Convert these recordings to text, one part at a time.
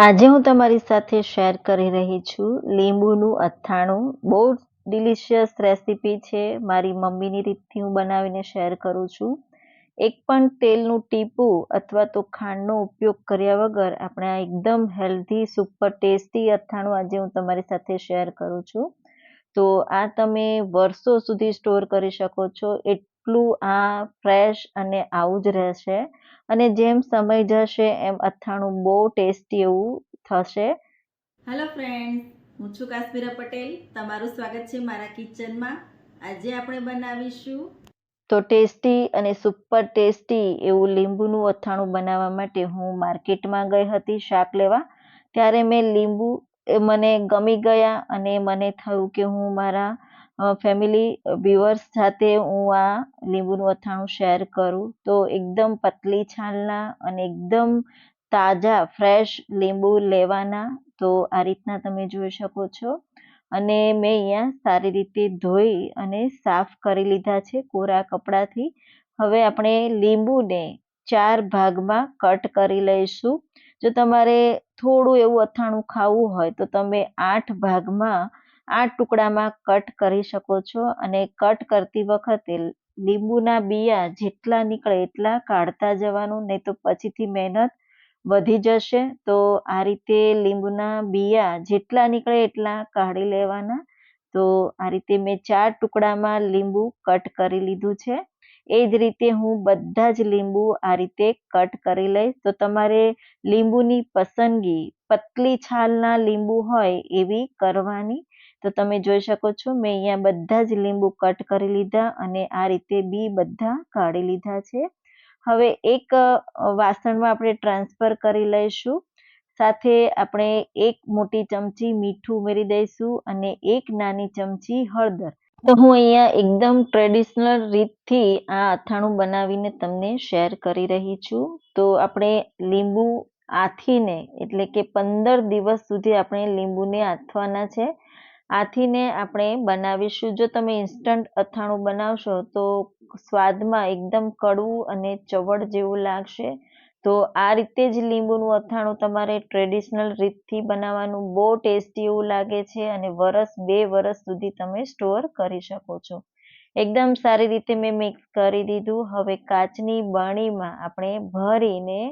આજે હું તમારી સાથે શેર કરી રહી છું લીંબુનું અથાણું. બહુ ડિલિશિયસ રેસીપી છે. મારી મમ્મીની રીતથી હું બનાવીને શેર કરું છું. એક પણ તેલનું ટીપું અથવા તો ખાંડનો ઉપયોગ કર્યા વગર આપણે આ એકદમ હેલ્ધી સુપર ટેસ્ટી અથાણું આજે હું તમારી સાથે શેર કરું છું. તો આ તમે વર્ષો સુધી સ્ટોર કરી શકો છો. એટલું આ ફ્રેશ અને આવું જ રહેશે. અને જેમ સમય જશે એમ અથાણું બહુ ટેસ્ટી એવું થશે. હેલો ફ્રેન્ડ હું છું કાશ્મીરા પટેલ. તમારું સ્વાગત છે મારા કિચનમાં. આજે આપણે બનાવીશું તો ટેસ્ટી અને સુપર ટેસ્ટી એવું લીંબુનું અથાણું બનાવવા માટે હું માર્કેટમાં ગઈ હતી શાક લેવા. ત્યારે મેં લીંબુ એ મને ગમી ગયા અને મને થયું કે હું મારા ફેમિલી વ્યુઅર્સ સાથે હું આ લીંબુનું અથાણું શેર કરું, તો એકદમ પતલી છાલના અને એકદમ તાજા ફ્રેશ લીંબુ લેવાના, તો આ રીતના તમે જોઈ શકો છો. અને મેં અહીંયા સારી રીતે ધોઈ અને સાફ કરી લીધા છે કોરા કપડાથી. હવે આપણે લીંબુને ચાર ભાગમાં કટ કરી લઈશું. જો તમારે થોડું એવું અથાણું ખાવું હોય તો તમે આઠ ભાગમાં આઠ ટુકડામાં કટ કરી શકો છો અને કટ કરતી વખતે લીંબુના બિયા જેટલા નીકળે એટલા કાઢતા જવાનું, નહીં તો પછીથી મહેનત વધી જશે. તો આ રીતે લીંબુના બિયા જેટલા નીકળે એટલા કાઢી લેવાના. તો આ રીતે મેં ચાર ટુકડામાં લીંબુ કટ કરી લીધું છે. એ જ રીતે હું બધા જ લીંબુ આ રીતે કટ કરી લઈશ. તો તમારે લીંબુની પસંદગી, પતલી છાલના લીંબુ હોય એવી કરવાની. તો તમે જોઈ શકો છો, મેં અહીંયા બધા જ લીંબુ કટ કરી લીધા અને આ રીતે બી બધા કાઢી લીધા છે. હવે એક વાસણમાં આપણે ટ્રાન્સફર કરી લઈશું. સાથે આપણે એક મોટી ચમચી મીઠું ઉમેરી દઈશું અને એક નાની ચમચી હળદર. તો હું અહીંયા એકદમ ટ્રેડિશનલ રીતથી આ અથાણું બનાવીને તમને શેર કરી રહી છું. તો આપણે લીંબુ આથીને, એટલે કે પંદર દિવસ સુધી આપણે લીંબુને આથવાના છે. આથીને આપણે બનાવીશું. જો તમે ઇન્સ્ટન્ટ અથાણું બનાવશો તો સ્વાદમાં એકદમ કડવું અને ચવડ જેવું લાગશે. તો આ રીતે જ લીંબુનું અથાણું તમારે ટ્રેડિશનલ રીતથી બનાવવાનું બહુ ટેસ્ટી એવું લાગે છે અને વરસ બે વરસ સુધી તમે સ્ટોર કરી શકો છો. એકદમ સારી રીતે મેં મિક્સ કરી દીધું. હવે કાચની બરણીમાં આપણે ભરીને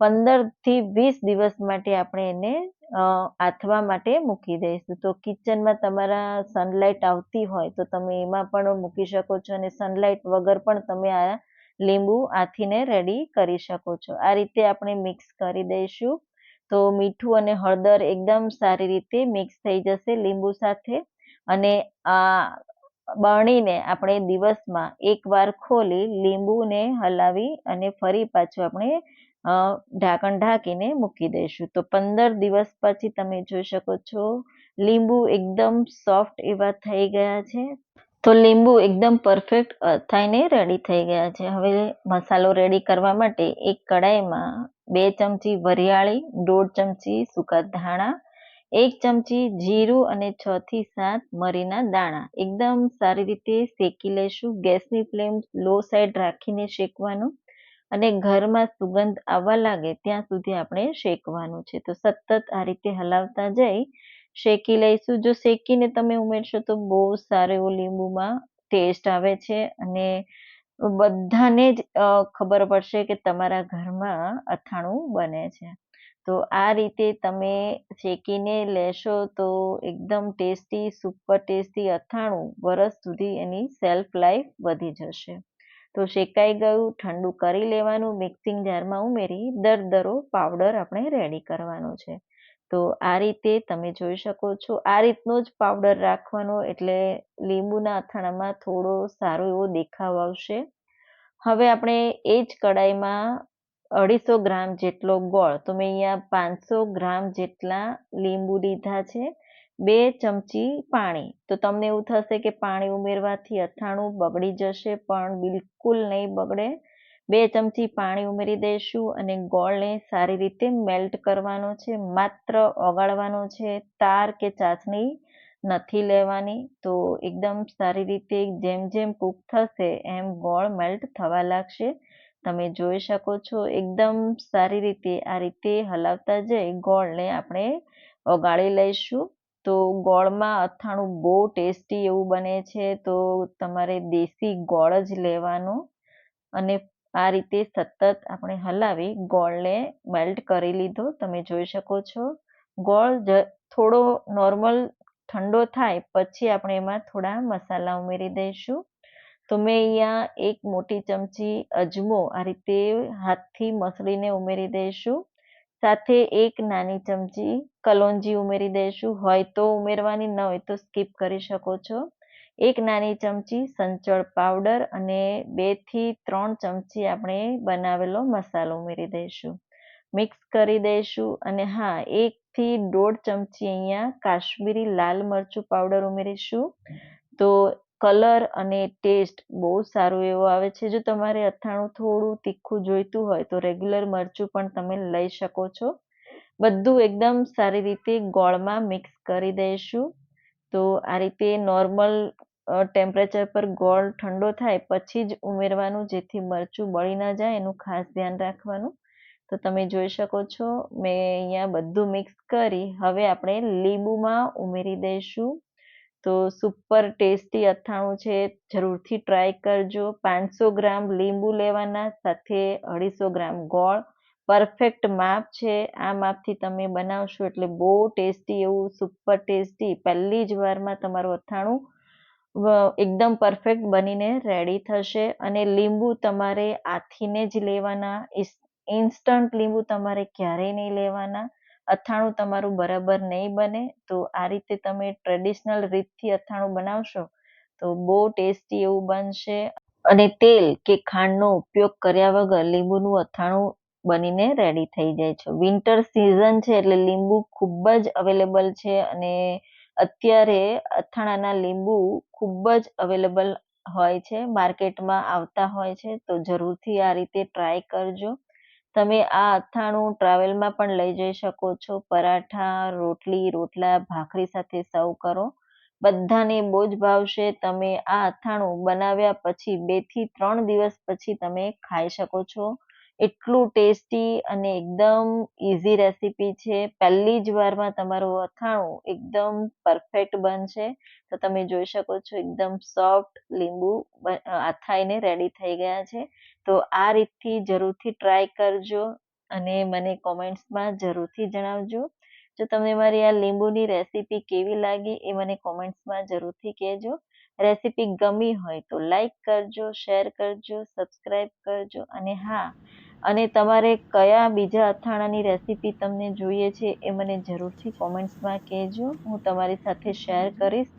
પંદરથી વીસ દિવસ માટે આપણે એને આથવા માટે મૂકી દઈશું. તો કિચનમાં તમારા સનલાઇટ આવતી હોય તો તમે એમાં પણ મૂકી શકો છો અને સનલાઇટ વગર પણ તમે આ લીંબુ આથીને રેડી કરી શકો છો. આ રીતે આપણે મિક્સ કરી દઈશું. તો મીઠું અને હળદર એકદમ સારી રીતે મિક્સ થઈ જશે લીંબુ સાથે. અને આ બરણીને આપણે દિવસમાં એકવાર ખોલી લીંબુને હલાવી અને ફરી પાછું આપણે ઢાંકણ ઢાંકીને મૂકી દઈશું. તો પંદર દિવસ પછી તમે જોઈ શકો છો, લીંબુ એકદમ સોફ્ટ એવા થઈ ગયા છે. તો લીંબુ એકદમ પરફેક્ટ થઈને રેડી થઈ ગયા છે. હવે મસાલો રેડી કરવા માટે એક કડાઈમાં બે ચમચી વરિયાળી, દોઢ ચમચી સૂકા ધાણા, એક ચમચી જીરું અને છ થી સાત મરીના દાણા. એકદમ સારી રીતે શેકી લઈશું ગેસની ફ્લેમ લો સાઈડ રાખીને શેકવાનું. અને ઘરમાં સુગંધ આવવા લાગે ત્યાં સુધી આપણે શેકવાનું છે. તો સતત આ રીતે હલાવતા જઈ, શેકી લઈશું. જો શેકીને તમે ઉમેરશો તો બહુ સારો એવો લીંબુમાં ટેસ્ટ આવે છે અને બધાને જ ખબર પડશે કે તમારા ઘરમાં અથાણું બને છે. તો આ રીતે તમે શેકીને લેશો તો એકદમ ટેસ્ટી, સુપર ટેસ્ટી અથાણું વરસ સુધી એની સેલ્ફ લાઈફ વધી જશે. તો શેકાઈ ગયું, ઠંડુ કરી લેવાનું મિક્સિંગ જારમાં ઉમેરી દરદરો પાવડર આપણે રેડી કરવાનો છે. તો આ રીતે તમે જોઈ શકો છો, આ રીતનો જ પાવડર રાખવાનો, એટલે લીંબુના અથાણામાં થોડો સારો એવો દેખાવ આવશે. હવે આપણે એ જ કડાઈમાં અઢીસો ગ્રામ જેટલો ગોળ, તો મેં અહીંયા પાંચસો ગ્રામ જેટલા લીંબુ લીધા છે. બે ચમચી પાણી. તો તમને એવું થશે કે પાણી ઉમેરવાથી અથાણું બગડી જશે, પણ બિલકુલ નહીં બગડે. બે ચમચી પાણી ઉમેરી દઈશું અને ગોળને સારી રીતે મેલ્ટ કરવાનો છે, માત્ર ઓગાળવાનો છે. તાર કે ચાસણી નથી લેવાની. તો એકદમ સારી રીતે જેમ જેમ કૂક થશે, એમ ગોળ મેલ્ટ થવા લાગશે. તમે જોઈ શકો છો, એકદમ સારી રીતે આ રીતે હલાવતા જઈ ગોળને આપણે ઓગાળી લઈશું. તો ગોળમાં અથાણું બહુ ટેસ્ટી એવું બને છે, તો તમારે દેશી ગોળ જ લેવાનો. અને આ રીતે સતત આપણે હલાવી ગોળને મેલ્ટ કરી લીધો, તમે જોઈ શકો છો. ગોળ થોડો નોર્મલ ઠંડો થાય, પછી આપણે એમાં થોડા મસાલા ઉમેરી દઈશું. તો મેં અહીંયા એક મોટી ચમચી અજમો આ રીતે હાથથી મસળીને ઉમેરી દઈશું. સાથે એક નાની ચમચી કલોંજી ઉમેરી દઈશું. હોય તો ઉમેરવાની, ન હોય તો સ્કીપ કરી શકો છો. એક નાની ચમચી સંચળ પાવડર અને બેથી ત્રણ ચમચી આપણે બનાવેલો મસાલો ઉમેરી દઈશું. મિક્સ કરી દઈશું અને હા, એક થી દોઢ ચમચી અહીંયા કાશ્મીરી લાલ મરચું પાવડર ઉમેરીશું. તો કલર અને ટેસ્ટ બહુ સારું એવો આવે છે. જો તમારે અથાણું થોડું તીખું જોઈતું હોય તો રેગ્યુલર મરચું પણ તમે લઈ શકો છો. બધું એકદમ સારી રીતે ગોળમાં મિક્સ કરી દઈશું. તો આ રીતે નોર્મલ ટેમ્પરેચર પર ગોળ ઠંડો થાય પછી જ ઉમેરવાનું જેથી મરચું બળી ન જાય એનું ખાસ ધ્યાન રાખવાનું. તો તમે જોઈ શકો છો, મેં અહીંયા બધું મિક્સ કરી. હવે આપણે લીંબુમાં ઉમેરી દઈશું. તો સુપર ટેસ્ટી અથાણું છે. જરૂરથી ટ્રાય કરજો. પાંચસો ગ્રામ લીંબુ લેવાના, સાથે અઢીસો ગ્રામ ગોળ. પરફેક્ટ માપ છે. આ માપથી તમે બનાવશો એટલે બહુ ટેસ્ટી એવું સુપર ટેસ્ટી પહેલી જ વારમાં તમારું અથાણું એકદમ પરફેક્ટ બનીને રેડી થશે. અને લીંબુ તમારે આથીને જ લેવાના. ઇન્સ્ટન્ટ લીંબુ તમારે ક્યારેય નહીં લેવાના. અથાણું તમારું બરાબર નહીં બને, તો આ રીતે તમે ટ્રેડિશનલ રીતથી અથાણું બનાવશો, તો બહુ ટેસ્ટી એવું બનશે. અને તેલ કે ખાંડનો ઉપયોગ કર્યા વગર લીંબુનું અથાણું બનીને રેડી થઈ જાય છે. વિન્ટર સિઝન છે એટલે લીંબુ ખૂબ જ અવેલેબલ છે અને અત્યારે અથાણાના લીંબુ ખૂબ જ અવેલેબલ હોય છે, માર્કેટમાં આવતા હોય છે, તો જરૂરથી આ રીતે ટ્રાય કરજો. તમે આ અથાણું ટ્રાવેલમાં પણ લઈ જઈ શકો છો. પરાઠા, રોટલી, રોટલા, ભાખરી સાથે સર્વ કરો. બધાને બહુ જ ભાવશે. તમે આ અથાણું બનાવ્યા પછી બેથી ત્રણ દિવસ પછી તમે ખાઈ શકો છો. એટલું ટેસ્ટી અને એકદમ ઇઝી રેસીપી છે. પહેલી જ વારમાં તમારું અથાણું એકદમ પરફેક્ટ બનશે. તો તમે જોઈ શકો છો એકદમ સોફ્ટ લીંબુ આથાઈને રેડી થઈ ગયા છે. તો આ રીતથી જરૂરથી ટ્રાય કરજો અને મને કોમેન્ટ્સમાં જરૂરથી જણાવજો. જો તમને મારી આ લીંબુની રેસીપી કેવી લાગી એ મને કોમેન્ટ્સમાં જરૂરથી કહેજો. રેસીપી ગમી હોય તો લાઈક કરજો શેર કરજો સબસ્ક્રાઈબ કરજો અને હા અને તમારે કયા બીજા અથાણાની રેસીપી તમને જોઈએ છે એ મને જરૂરથી કોમેન્ટ્સમાં કહેજો. હું તમારી સાથે શેર કરીશ.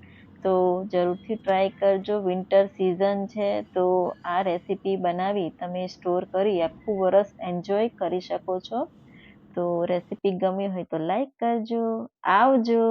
તો જરૂરથી ટ્રાય કરજો. વિન્ટર સિઝન છે તો આ રેસીપી બનાવી તમે સ્ટોર કરી આખું વરસ એન્જોય કરી શકો છો. તો રેસીપી ગમી હોય તો લાઈક કરજો. આવજો.